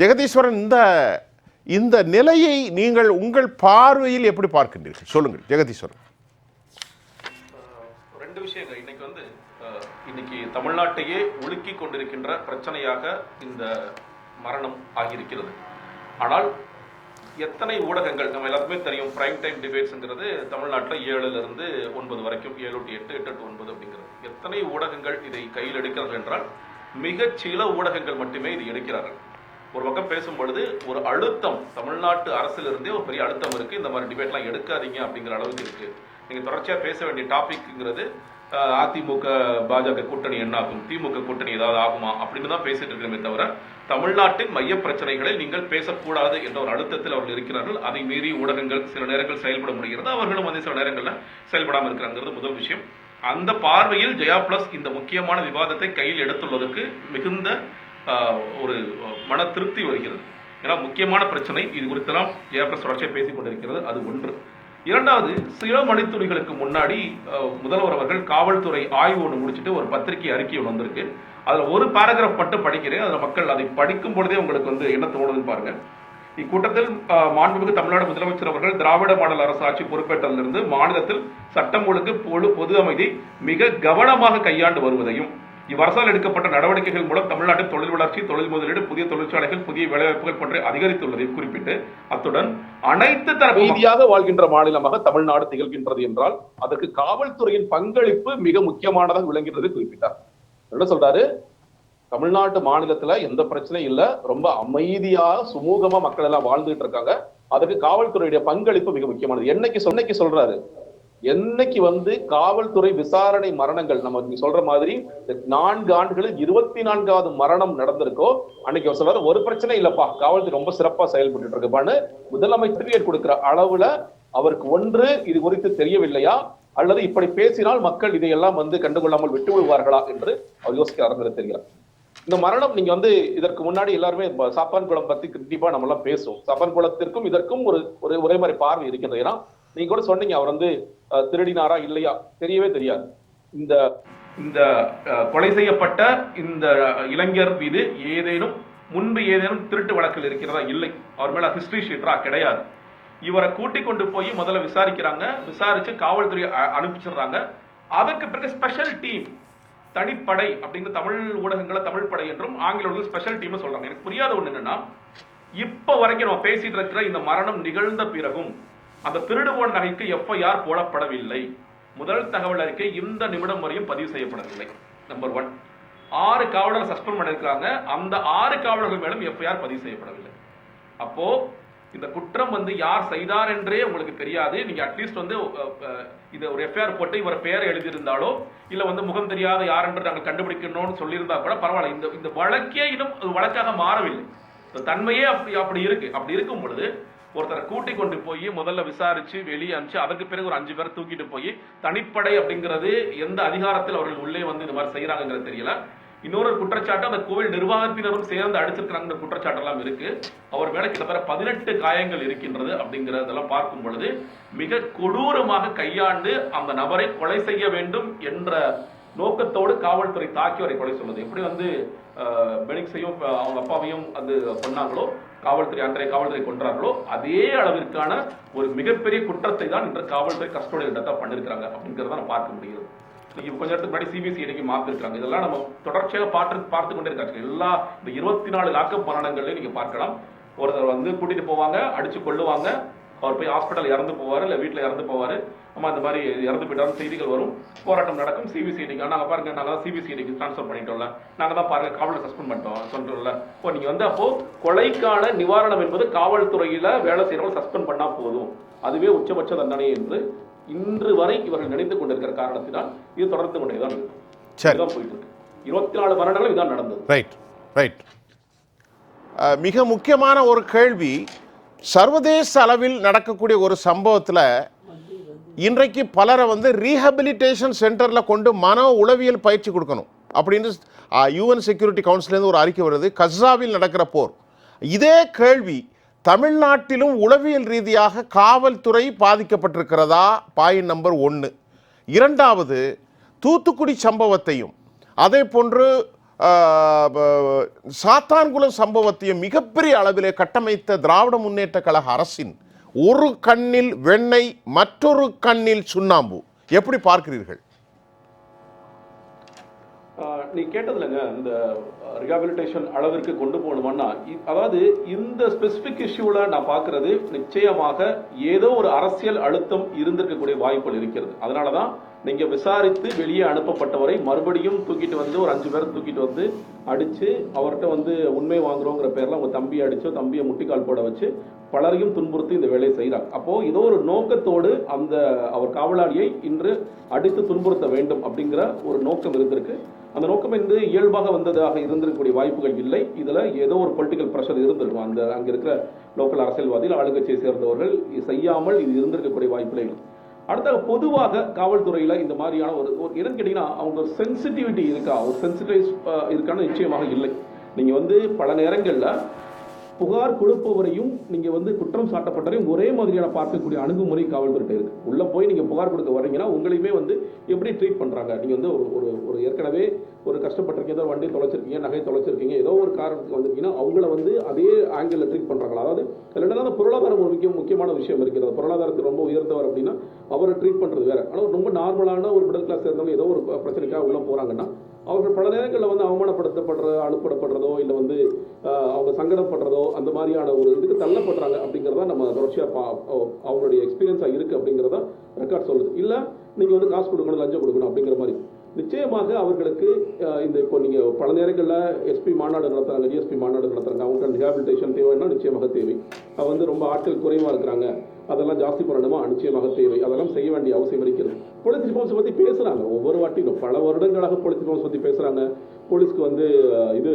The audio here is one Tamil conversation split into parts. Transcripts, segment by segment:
ஜெகதீஸ்வரன் இந்த இந்த நிலையை நீங்கள் உங்கள் பார்வையில் எப்படி பார்க்கின்றீர்கள்? சொல்லுங்கள் ஜெகதீஸ்வரன். ரெண்டு விஷயங்கள். இன்னைக்கு வந்து இன்னைக்கு தமிழ்நாட்டையே உலுக்கி கொண்டிருக்கின்ற பிரச்சனையாக இந்த மரணம் ஆகியிருக்கிறது. ஆனால் எத்தனை ஊடகங்கள் நம்ம எல்லாத்துக்குமே தெரியும் பிரைம் டைம் டிபேட்ஸுங்கிறது தமிழ்நாட்டில் ஏழுலேருந்து ஒன்பது வரைக்கும் ஏழு டு எட்டு எட்டு டு ஒன்பது அப்படிங்கிறது. எத்தனை ஊடகங்கள் இதை கையில் எடுக்கிறார்கள் என்றால் மிகச் சில ஊடகங்கள் மட்டுமே இது எடுக்கிறார்கள். ஒரு பக்கம் பேசும் பொழுது ஒரு அழுத்தம் தமிழ்நாட்டு அரசிலிருந்தே ஒரு பெரிய அழுத்தம் இருக்கு. இந்த மாதிரி டிபேட்லாம் எடுக்காதீங்க அப்படிங்கிற அளவுக்கு இருக்கு. நீங்க தொடர்ச்சியா பேச வேண்டிய டாபிக்ங்கிறது அதிமுக பாஜக கூட்டணி என்ன ஆகும்? திமுக கூட்டணி ஏதாவது ஆகுமா? அப்படின்னு தான் பேசிட்டு இருக்கிறோமே தவிர தமிழ்நாட்டின் மைய பிரச்சனைகளை நீங்கள் பேசக்கூடாது என்ற ஒரு அழுத்தத்தில் அவர்கள் இருக்கிறார்கள். அதை மீறி ஊடகங்கள் சில நேரங்கள் செயல்பட முடிகிறது. அவர்களும் வந்து சில நேரங்களில் செயல்படாமல் இருக்கிறாங்கிறது முதல் விஷயம். அந்த பார்வையில் ஜெயா பிளஸ் இந்த முக்கியமான விவாதத்தை கையில் எடுத்துள்ளதற்கு மிகுந்த ஒரு மன திருப்தி வருகிறது. ஏன்னா முக்கியமான பிரச்சனை இது குறித்தெல்லாம் ஏப்ரல் பிளஸ் தொடர்ச்சியாக பேசிக் கொண்டிருக்கிறது அது ஒன்று. இரண்டாவது சில மணித்துறைகளுக்கு முன்னாடி முதல்வர் அவர்கள் காவல்துறை ஆய்வு ஒன்று முடிச்சுட்டு ஒரு பத்திரிகை அறிக்கை ஒன்று வந்திருக்கு. அதில் ஒரு பேராகிராஃப் மட்டும் படிக்கிறேன் அதில் மக்கள் அதை படிக்கும் பொழுதே உங்களுக்கு வந்து என்ன தோணுதுன்னு பாருங்க. இக்கூட்டத்தில் மாண்புமிகு தமிழ்நாடு முதலமைச்சர் அவர்கள் திராவிட மாடல் அரசு ஆட்சி பொறுப்பேற்றதிலிருந்து மாநிலத்தில் சட்டம் ஒழுங்கு பொது பொது அமைதி மிக கவனமாக கையாண்டு வருவதையும் இவ்வரசால் எடுக்கப்பட்ட நடவடிக்கைகள் மூலம் தமிழ்நாட்டில் தொழில் வளர்ச்சி தொழில் முதலீடு புதிய தொழிற்சாலைகள் புதிய வேலைவாய்ப்புகள் போன்ற அதிகரித்துள்ளதை குறிப்பிட்டு அத்துடன் அனைத்து தரப்பு நீதியாக வாழ்கின்ற மாநிலமாக தமிழ்நாடு திகழ்கின்றது என்றால் அதற்கு காவல்துறையின் பங்களிப்பு மிக முக்கியமானதாக விளங்குகிறது குறிப்பிட்டார். என்ன சொல்றாரு? தமிழ்நாட்டு மாநிலத்துல எந்த பிரச்சனையும் இல்ல ரொம்ப அமைதியா சுமூகமா மக்கள் எல்லாம் வாழ்ந்துட்டு இருக்காங்க. அதுக்கு காவல்துறையுடைய பங்களிப்பு மிக முக்கியமானது. என்னைக்கு சொன்னைக்கு சொல்றாரு? என்னைக்கு வந்து காவல்துறை விசாரணை மரணங்கள் நம்ம நீங்க சொல்ற மாதிரி நான்கு ஆண்டுகளில் இருபத்தி நான்காவது மரணம் நடந்திருக்கோ அன்னைக்கு சொல்றாரு ஒரு பிரச்சனை இல்லப்பா காவல்துறை ரொம்ப சிறப்பா செயல்பட்டு இருக்குப்பான்னு முதலமைச்சர் கொடுக்கிற அளவுல அவருக்கு ஒன்று இது குறித்து தெரியவில்லையா? அல்லது இப்படி பேசினால் மக்கள் இதையெல்லாம் வந்து கண்டுகொள்ளாமல் விட்டு விடுவார்களா என்று அவர் யோசிக்கிறாருங்கிறது தெரியல இந்த மரணம் நீங்க வந்து இதற்கு முன்னாடி எல்லாருமே சாப்பான் குளம் பத்தி கண்டிப்பா நம்ம எல்லாம் பேசுவோம். சாப்பான் குளத்திற்கும் இதற்கும் ஒரு ஒரு ஒரே மாதிரி பார்வை இருக்கின்றது. ஏன்னா நீங்க கூட சொன்னீங்க அவர் வந்து திருடினாரா இல்லையா? தெரியவே தெரியாது. இந்த இந்த கொலை செய்யப்பட்ட இந்த இளைஞர் மீது ஏதேனும் முன்பு ஏதேனும் திருட்டு வழக்கில் இருக்கிறதா? இல்லை. அவர் மேல ஹிஸ்டரி ஷீட்ரா கிடையாது. இவரை கூட்டிக் கொண்டு போய் முதல்ல விசாரிக்கிறாங்க. விசாரிச்சு காவல்துறை அ- அனுப்பிச்சிடுறாங்க. அதற்கு பிறகு ஸ்பெஷல் டீம் தனிப்படை அப்படிங்கிற தமிழ் ஊடகங்களை தமிழ் படை என்றும் ஆங்கில ஊடகம் ஸ்பெஷல் டீம் சொல்றாங்க. எனக்கு புரியாத ஒண்ணு என்னன்னா இப்ப வரைக்கும் நம்ம பேசிட்டு இருக்கிற இந்த மரணம் நிகழ்ந்த பிறகும் அந்த திருடு போன நகைக்கு எஃப்ஐஆர் போடப்படவில்லை. முதல் தகவல் அறிக்கை இந்த நிமிடம் வரையும் பதிவு செய்யப்படவில்லை. நம்பர் ஒன் ஆறு காவலர் சஸ்பெண்ட் பண்ணியிருக்காங்க அந்த ஆறு காவலர்கள் மேலும் எஃப்ஐஆர் பதிவு செய்யப்படவில்லை. அப்போ இந்த குற்றம் வந்து யார் செய்தார் என்றே உங்களுக்கு தெரியாது. நீங்க அட்லீஸ்ட் வந்து இதை இது ஒரு எஃப்ஐஆர் போட்டு இவர் பெயர் எழுதியிருந்தாலோ இல்ல வந்து முகம் தெரியாத யார் என்று நாங்கள் கண்டுபிடிக்கணும்னு சொல்லியிருந்தா கூட பரவாயில்ல. இந்த இந்த வழக்கே இன்னும் ஒரு வழக்காக மாறவில்லை. தன்மையே அப்படி அப்படி இருக்கு. அப்படி இருக்கும் பொழுது ஒருத்தரை கூட்டி கொண்டு போய் முதல்ல விசாரிச்சு வெளியே அனுப்பிச்சு அதுக்கு பிறகு ஒரு அஞ்சு பேரை தூக்கிட்டு போய் தனிப்படை அப்படிங்கிறது எந்த அதிகாரத்தில் அவர்கள் உள்ளே வந்து இந்த மாதிரி செய்யறாங்கிறது தெரியல. இன்னொரு குற்றச்சாட்டு அந்த கோவில் நிர்வாகத்தினரும் சேர்ந்து அடிச்சிருக்கிறாங்க குற்றச்சாட்டெல்லாம் இருக்கு. அவர் மேல கிட்டத்தட்ட பதினெட்டு காயங்கள் இருக்கின்றது அப்படிங்கறதெல்லாம் பார்க்கும் பொழுது மிக கொடூரமாக கையாண்டு அந்த நபரை கொலை செய்ய வேண்டும் என்ற நோக்கத்தோடு காவல்துறை தாக்கி அவரை கொலை சொல்வது எப்படி வந்து பெனிக்ஸையும் அவங்க அப்பாவையும் வந்து கொன்னாங்களோ காவல்துறை அன்றைய காவல்துறை கொன்றார்களோ அதே அளவிற்கான ஒரு மிகப்பெரிய குற்றத்தை தான் இன்று காவல்துறை கஸ்டோடியில் டெத்தா பண்ணியிருக்கிறாங்க அப்படிங்கிறத நான் பார்க்க முடியுது. இப்போ கொஞ்ச நேரத்துக்கு முன்னாடி சிபிஎஸ்சி இன்னைக்கு மாற்றிருக்காங்க இதெல்லாம் நம்ம தொடர்ச்சியாக பார்த்து பார்த்து கொண்டே இருக்காங்க. எல்லா இந்த இருபத்தி நாலு லாக்கப் மரணங்கள்லயும் நீங்கள் பார்க்கலாம். ஒருத்தர் வந்து கூட்டிகிட்டு போவாங்க அடித்து கொள்ளுவாங்க அவர் போய் ஹாஸ்பிட்டல் இறந்து போவாரு இல்ல வீட்டுல இறந்து போவாரு. அம்மா இந்த மாதிரி இறந்து போயிட்டாரு செய்திகள் வரும். போராட்டம் நடக்கும். சிபிசிஐடிக்கு நாங்க பாருங்க நாங்க தான் சிபிசிஐடிக்கு ட்ரான்ஸ்ஃபர் பண்ணிட்டோம்ல. நாங்க தான் பாருங்க காவலை சஸ்பெண்ட் பண்ணிட்டோம் சொல்றோம்ல. இப்போ நீங்க வந்து அப்போ கொலைக்கான நிவாரணம் என்பது காவல்துறையில வேலை செய்யறவங்க சஸ்பெண்ட் பண்ணா போதும். அதுவே உச்சபட்ச தண்டனை என்று இன்று வரை இவர்கள் நினைத்துக் கொண்டிருக்கிற காரணத்தினால் இது தொடர்ந்து கொண்டே தான் இதுதான் போயிட்டு இருக்கு இருபத்தி நாலு வருடங்களும் இதான் நடந்தது. ரைட் ரைட் மிக முக்கியமான ஒரு கேள்வி சர்வதேச அளவில் நடக்கக்கூடிய ஒரு சம்பவத்தில் இன்றைக்கு பலரை வந்து ரீஹபிலிட்டேஷன் சென்டரில் கொண்டு மன உளவியல் பயிற்சி கொடுக்கணும். அப்படின்னு யூஎன் செக்யூரிட்டி கவுன்சிலேருந்து ஒரு அறிக்கை வருது. கஸாவில் நடக்கிற போர். இதே கேள்வி தமிழ்நாட்டிலும் உளவியல் ரீதியாக காவல்துறை பாதிக்கப்பட்டிருக்கிறதா? பாயிண்ட் நம்பர் ஒன்று இரண்டாவது தூத்துக்குடி சம்பவத்தையும் அதே போன்று சாத்தான்குளம் சம்பவத்தையும் மிகப்பெரிய அளவிலே கட்டமைத்த திராவிட முன்னேற்ற கழக அரசின் ஒரு கண்ணில் வெண்ணெய் மற்றொரு கண்ணில் சுண்ணாம்பு. எப்படி பார்க்கிறீர்கள்? ஆஹ் நீ கேட்டதுலங்க இந்த ரிஹாபிலிட்டேஷன் அளவிற்கு கொண்டு போகணுமான்னா அதாவது இந்த ஸ்பெசிபிக் இஷ்யூல நான் பார்க்கறது நிச்சயமாக ஏதோ ஒரு அரசியல் அழுத்தம் இருந்திருக்கக்கூடிய வாய்ப்புகள் இருக்கிறது. அதனால தான் நீங்க விசாரித்து வெளியே அனுப்பப்பட்டவரை மறுபடியும் தூக்கிட்டு வந்து ஒரு அஞ்சு பேரை தூக்கிட்டு வந்து அடிச்சு அவர்கிட்ட வந்து உண்மை வாங்குறோங்கிற பேர்ல அவங்க தம்பியை அடிச்சோ தம்பியை முட்டிக்கால் போட வச்சு பலரையும் துன்புறுத்தி இந்த வேலையை செய்கிறாங்க அப்போ ஏதோ ஒரு நோக்கத்தோடு அந்த அவர் காவலாளியை இன்று அடித்து துன்புறுத்த வேண்டும் அப்படிங்கிற ஒரு நோக்கம் இருந்திருக்கு. அந்த நோக்கம் என்று இயல்பாக வந்ததாக இருந்திருக்கக்கூடிய வாய்ப்புகள் இல்லை. இதுல ஏதோ ஒரு பொலிட்டிக்கல் ப்ரெஷர் இருந்திருக்கும். அந்த அங்க இருக்கிற லோக்கல் அரசியல்வாதிகள் ஆளுங்கட்சியை சேர்ந்தவர்கள் செய்யாமல் இது இருந்திருக்கக்கூடிய வாய்ப்புகள் அடுத்த பொதுவாக காவல்துறையில் இந்த மாதிரியான ஒரு ஒரு என்னன்னு கேட்டிங்கன்னா அவங்க சென்சிட்டிவிட்டி இருக்கா? ஒரு சென்சிட்டிவ் இருக்கான்னு நிச்சயமாக இல்லை. நீங்கள் வந்து பல நேரங்களில் புகார் கொடுப்பவரையும் நீங்க வந்து குற்றம் சாட்டப்பட்டவரையும் ஒரே மாதிரியான பார்க்கக்கூடிய அணுகுமுறை காவல்துறை இருக்கு. உள்ள போய் நீங்க புகார் கொடுக்க வர்றீங்கன்னா உங்களையுமே வந்து எப்படி ட்ரீட் பண்றாங்க? நீங்க வந்து ஒரு ஒரு ஒரு ஏற்கனவே ஒரு கஷ்டப்பட்டிருக்கீங்க ஏதோ வண்டி தொலைச்சிருக்கீங்க நகை தொலைச்சிருக்கீங்க ஏதோ ஒரு காரணத்துக்கு வந்திருக்கீங்கன்னா அவங்கள வந்து அதே ஆங்கிள் ட்ரீட் பண்றாங்களா? அதாவது ரெண்டாவது அந்த பொருளாதாரம் ஒரு முக்கிய முக்கியமான விஷயம் இருக்குது அந்த பொருளாதாரத்தில் ரொம்ப உயர்ந்தவர் அப்படின்னா அவரை ட்ரீட் பண்றது வேற. ஆனால் ரொம்ப நார்மலான ஒரு மிடில் கிளாஸ் இருந்தவங்க ஏதோ ஒரு பிரச்சனைக்காக உள்ள போறாங்கன்னா அவர்கள் பல நேரங்களில் வந்து அவமானப்படுத்தப்படுற அனுப்பப்படுறதோ இல்லை வந்து அவங்க சங்கடப்படுறதோ அந்த மாதிரியான ஒரு இதுக்கு தள்ளப்படுறாங்க அப்படிங்கிறத நம்ம தொடர்ச்சியாக பா அவங்களுடைய எக்ஸ்பீரியன்ஸாக இருக்குது அப்படிங்கிறதா ரெக்கார்ட் சொல்லுது. இல்லை நீங்கள் வந்து காசு கொடுக்கணும் லஞ்சம் கொடுக்கணும் அப்படிங்கிற மாதிரி. நிச்சயமாக அவர்களுக்கு இந்த இப்போ நீங்கள் பல நேரங்களில் எஸ்பி மாநாடு நடத்துகிறாங்க டிஎஸ்பி மாநாடு நடத்துகிறாங்க அவங்களுக்கு ரிஹாபிலிட்டேஷன் தேவைன்னா நிச்சயமாக தேவை. அது வந்து ரொம்ப ஆட்கள் குறைவாக இருக்கிறாங்க. அதெல்லாம் ஜாஸ்தி பண்ணணுமா நிச்சயமாக தேவை. அதெல்லாம் செய்ய வேண்டிய அவசியம் இருக்கிறது. போலீஸ் ரிஃபார்ம்ஸ் பற்றி பேசுகிறாங்க ஒவ்வொரு வாட்டியும் பல வருடங்களாக போலீஸ் ரிஃபார்ம்ஸ் பற்றி பேசுகிறாங்க போலீஸ்க்கு வந்து இது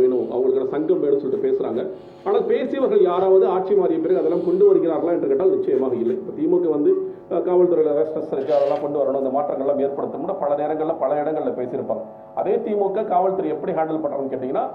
வேணும். அவங்களுக்கான சங்கம் வேணும்னு சொல்லிட்டு பேசுகிறாங்க ஆனால் பேசியவர்கள் யாராவது ஆட்சி மாறிய பிறகு அதெல்லாம் கொண்டு வருகிறார்களா என்று கேட்டால் நிச்சயமாக இல்லை. இப்போ திமுக வந்து காவல்துறையில் ஏதாவது ஸ்ட்ரெஸ் அதெல்லாம் கொண்டு வரணும். இந்த மாற்றங்கள்லாம் ஏற்படுத்தணும்னு பல நேரங்களில் பல இடங்களில் பேசியிருப்பாங்க. அதே திமுக காவல்துறை எப்படி ஹேண்டில் பண்ணுறோம்னு கேட்டிங்கன்னா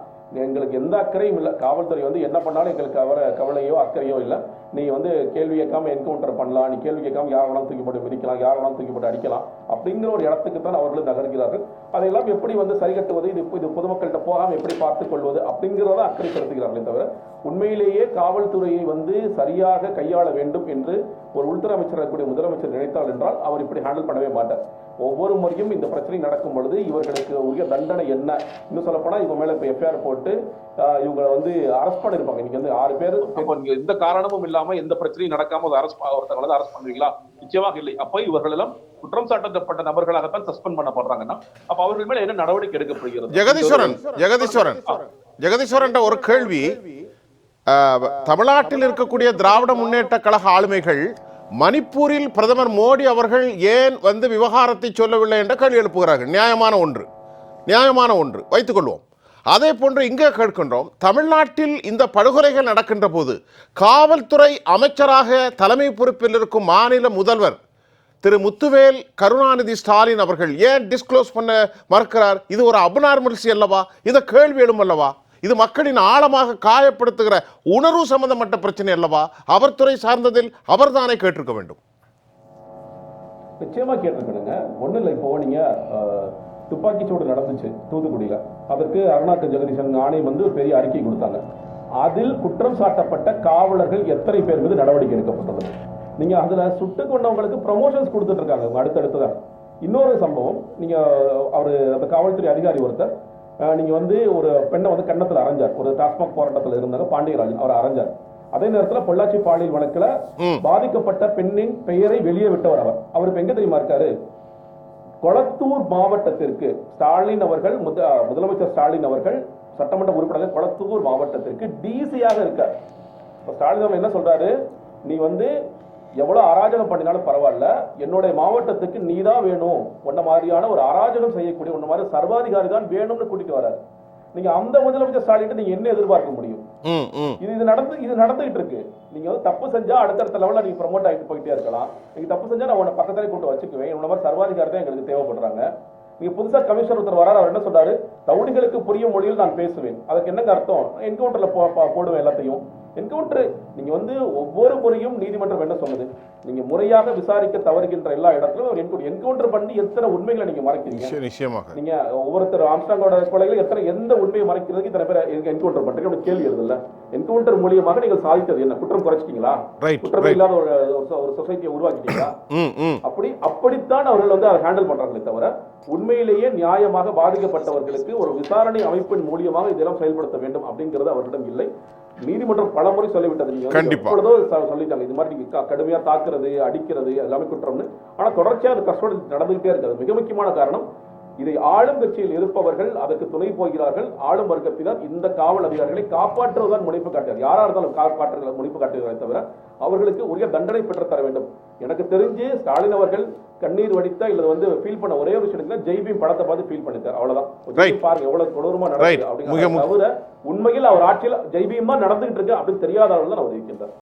எங்களுக்கு எந்த அக்கறையும் இல்லை. காவல்துறை வந்து என்ன பண்ணாலும் எங்களுக்கு அவர கவலையோ அக்கறையோ இல்லை. நீ வந்து கேள்வி கேட்காம என்கவுண்டர் பண்ணலாம் நீ கேள்வி கேட்காம யார் வேணாலும் தூக்கி போட்டு மிதிக்கலாம் யார் வேணாலும் தூக்கி போட்டு அடிக்கலாம் அப்படிங்கிற ஒரு இடத்துக்கு தான் அவர்கள் நகர்கிறார்கள். அதையெல்லாம் எப்படி வந்து சரி கட்டுவது இது இது பொதுமக்கள்கிட்ட போகாமல் எப்படி பார்த்துக் கொள்வது அப்படிங்கிறத அக்கறை செலுத்துகிறார்களே தவிர உண்மையிலேயே காவல்துறையை வந்து சரியாக கையாள வேண்டும் என்று ஒரு உள்துறை அமைச்சர் இருக்கக்கூடிய முதலமைச்சர் நினைத்தால் என்றால் அவர் இப்படி ஹேண்டில் பண்ணவே மாட்டார். ஒவ்வொரு முறையும் இந்த பிரச்சனை நடக்கும் பொழுது இவர்களுக்கு உரிய தண்டனை என்ன? இன்னும் சொல்லப்போனா இவங்க மேல இப்ப எஃப்ஐஆர் போட்டு இவங்களை வந்து அரெஸ்ட் பண்ணிருப்பாங்க. இன்னைக்கு வந்து ஆறு பேர் அப்ப நீங்க எந்த காரணமும் இல்லாம எந்த பிரச்சனையும் நடக்காம அரெஸ்ட் ஒருத்தவங்களை வந்து அரெஸ்ட் பண்ணுவீங்களா நிச்சயமாக இல்லை. அப்ப இவர்கள் எல்லாம் குற்றம் சாட்டப்பட்ட நபர்களாகத்தான் சஸ்பெண்ட் பண்ணப்படுறாங்கன்னா அப்ப அவர்கள் மேல என்ன நடவடிக்கை எடுக்கப்படுகிறது? ஜெகதீஸ்வரன் ஜெகதீஸ்வரன் ஜெகதீஸ்வரன் ஒரு கேள்வி. தமிழ்நாட்டில் இருக்கக்கூடிய திராவிட முன்னேற்ற கழக ஆளுமைகள் மணிப்பூரில் பிரதமர் மோடி அவர்கள் ஏன் வந்து விவகாரத்தை சொல்லவில்லை என்ற கேள்வி எழுப்புகிறார்கள். நியாயமான ஒன்று. நியாயமான ஒன்று. வைத்துக்கொள்வோம் அதே போன்று இங்கே கேட்கின்றோம். தமிழ்நாட்டில் இந்த படுகொலைகள் நடக்கின்ற போது காவல்துறை அமைச்சராக தலைமை பொறுப்பில் இருக்கும் மாநில முதல்வர் திரு முத்துவேல் கருணாநிதி ஸ்டாலின் அவர்கள் ஏன் டிஸ்க்ளோஸ் பண்ண மறுக்கிறார்? இது ஒரு அப்நார்மல்சி அல்லவா? இதை கேள்வி எழும் அல்லவா? இது மக்களின் ஆழமாக காயப்படுத்துகிற உணர்வு சம்பந்தப்பட்ட பிரச்சனை அல்லவா? அவர் துறை சார்ந்ததில் அவர் தானே கேட்டிருக்க வேண்டும். நிச்சயமா கேட்டிருக்கணுங்க ஒண்ணும் இல்லை இப்போ நீங்க துப்பாக்கி துப்பாக்கிச்சூடு நடந்துச்சு தூத்துக்குடியில. அதற்கு அருணாச்சல் ஜெகதீசன் ஆணையம் வந்து பெரிய அறிக்கை கொடுத்தாங்க. அதில் குற்றம் சாட்டப்பட்ட காவலர்கள் எத்தனை பேர் மீது நடவடிக்கை எடுக்கப்பட்டுள்ளது நீங்க அதுல சுட்டு கொண்டவங்களுக்கு ப்ரமோஷன்ஸ் கொடுத்துட்டு இருக்காங்க அடுத்தடுத்துதான் இன்னொரு சம்பவம் நீங்க அவர் அந்த காவல்துறை அதிகாரி ஒருத்தர் அஹ், நீங்க வந்து ஒரு பெண்ணை வந்து கன்னத்துல அரைஞ்சார். ஒரு டாஸ்மாக் போராட்டத்தில் இருந்தாங்க பாண்டியராஜன் அவர் அரைஞ்சார். அதே நேரத்துல பொள்ளாச்சி பாலியல் வழக்குல. பாதிக்கப்பட்ட பெண்ணின் பெயரை வெளியே விட்டவர் அவர். அவர் இப்ப எங்க தெரியுமா இருக்காரு? கொளத்தூர் மாவட்டத்திற்கு ஸ்டாலின் அவர்கள் முத முதலமைச்சர் ஸ்டாலின் அவர்கள் சட்டமன்ற உறுப்பினர் கொளத்தூர் மாவட்டத்திற்கு டிசியாக இருக்கார். இப்ப ஸ்டாலின் அவர்கள் என்ன சொல்றாரு? நீ வந்து எவ்வளவு அராஜகம் பண்ணினாலும் பரவாயில்ல. என்னுடைய மாவட்டத்துக்கு நீ தான் வேணும். உன்ன மாதிரியான ஒரு அராஜகம் செய்யக்கூடிய உன்ன மாதிரி சர்வாதிகாரி தான் வேணும்னு கூட்டிட்டு வராரு. நீங்க அந்த முதலமைச்சர் ஸ்டாலின் நீங்க என்ன எதிர்பார்க்க முடியும்? இது இது நடந்து இது நடந்துகிட்டு இருக்கு. நீங்க வந்து தப்பு செஞ்சா அடுத்தடுத்த லெவல்ல நீங்க ப்ரொமோட் ஆகிட்டு போயிட்டே இருக்கலாம். நீங்க தப்பு செஞ்சா நான் உன்னை பக்கத்துல கூட்டு வச்சுக்குவேன். உன்ன மாதிரி சர்வாதிகாரி தான் எங்களுக்கு தேவைப்படுறாங்க. நீங்க புதுசா கமிஷனர் ஒருத்தர் வராரு அவர் என்ன சொல்றாரு? ரவுடிகளுக்கு புரியும் மொழியில் நான் பேசுவேன். அதுக்கு என்னங்க அர்த்தம்? என்கவுண்டர்ல போடுவேன் எல்லாத்தையும். என்கவுண்டர் நீங்க வந்து ஒவ்வொரு முறையும் நீதிமன்றம் என்ன சொன்னது நீங்க முறையாக விசாரிக்க தவறுகின்ற எல்லா இடத்திலும் ஒரு என்கவுண்டர் என்கவுண்டர் பண்ணி எத்தனை உண்மைகளை நீங்க மறைக்கிறீங்க? நிச்சய- நிச்சயமாக. ஒவ்வொருத்தர் ஆம்ஸ்டாங்கோட கொலைகள் எத்தனை எந்த உண்மையை மறைக்கிறதுக்கு இத்தனை பேர் என்கவுண்டர் பண்றீங்க? அப்படி கேள்வி எழுதுல்ல என்கவுண்டர் மூலியமாக நீங்கள் சாதித்தது என்ன? குற்றம் குறைச்சிட்டீங்களா? குற்றம் இல்லாத ஒரு சொசைட்டியை உருவாக்கிட்டீங்களா? அப்படி அப்படித்தான் அவர்கள் வந்து அதை ஹேண்டில் பண்றாங்களே தவிர உண்மையிலேயே நியாயமாக பாதிக்கப்பட்டவர்களுக்கு ஒரு விசாரணை அமைப்பின் மூலியமாக இதெல்லாம் செயல்படுத்த வேண்டும் அப்படிங்கிறது அவர்களிடம் இல்லை. நீதிமன்றம் பலமுறை சொல்லிவிட்டது. நீங்க கண்டிப்பா. சொல்லிட்டாங்க. இது மாதிரி நீங்க கடுமையா தாக்குறது அடிக்கிறது எல்லாமே குற்றம்னு ஆனா தொடர்ச்சியா அது கஷ்டம் நடந்துகிட்டே இருக்கு அது மிக முக்கியமான காரணம். இதை ஆளும் கட்சியில் இருப்பவர்கள் அதற்கு துணை போகிறார்கள். ஆளும் வர்க்கத்தினர் இந்த காவல் அதிகாரிகளை காப்பாற்றுவதுதான் முனைப்பு காட்டுகிறார் யாரா இருந்தாலும் காப்பாற்றுகிற முனைப்பு காட்டுகிறாரே தவிர அவர்களுக்கு உரிய தண்டனை பெற்றுத் தர வேண்டும். எனக்கு தெரிஞ்சு ஸ்டாலின் அவர்கள் கண்ணீர் வடித்த இல்ல வந்து ஃபீல் பண்ண ஒரே ஒரு விஷயம் ஜெய்பீம் படத்தை பார்த்து ஃபீல் பண்ணிட்டார். அவ்வளவுதான். பாருங்க எவ்வளவு கொடூரமா. நடக்குது முக்கியம். தவிர உண்மையில் அவர் ஆட்சியில் ஜெய்பீமா நடந்துகிட்டு இருக்கு அப்படின்னு தெரியாதவர்கள் தான் அவர் இருக்கின்றார்.